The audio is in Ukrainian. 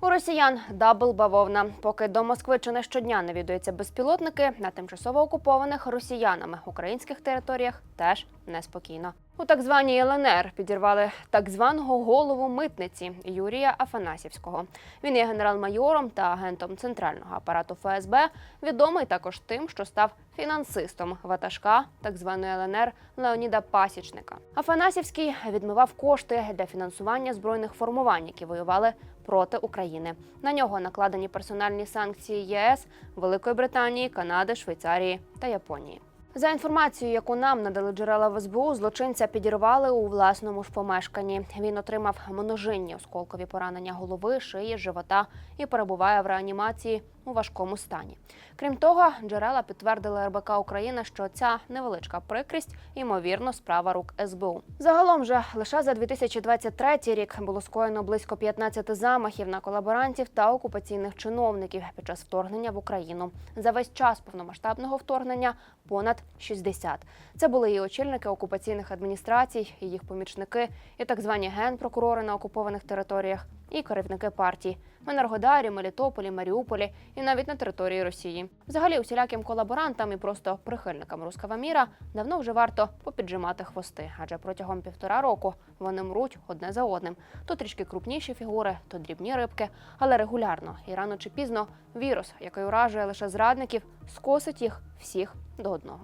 У росіян дабл бавовна. Поки до Москви чи не щодня навідуються безпілотники, на тимчасово окупованих росіянами українських територіях теж неспокійно. У так званій ЛНР підірвали так званого голову митниці Юрія Афанасівського. Він є генерал-майором та агентом центрального апарату ФСБ, відомий також тим, що став фінансистом ватажка так званої ЛНР Леоніда Пасічника. Афанасівський відмивав кошти для фінансування збройних формувань, які воювали проти України. На нього накладені персональні санкції ЄС, Великої Британії, Канади, Швейцарії та Японії. За інформацією, яку нам надали джерела в СБУ, злочинця підірвали у власному ж помешканні. Він отримав множинні осколкові поранення голови, шиї, живота і перебуває в реанімації у важкому стані. Крім того, джерела підтвердили РБК Україна, що ця невеличка прикрість ймовірно справа рук СБУ. Загалом же лише за 2023 рік було скоєно близько 15 замахів на колаборантів та окупаційних чиновників під час вторгнення в Україну. За весь час повномасштабного вторгнення понад 60. Це були і очільники окупаційних адміністрацій, і їх помічники, і так звані генпрокурори на окупованих територіях, і керівники партій в Енергодарі, Мелітополі, Маріуполі і навіть на території Росії. Взагалі, усіляким колаборантам і просто прихильникам рускава міра давно вже варто попіджимати хвости, адже протягом півтора року вони мруть одне за одним. То трішки крупніші фігури, то дрібні рибки, але регулярно і рано чи пізно вірус, який уражує лише зрадників, скосить їх всіх до одного.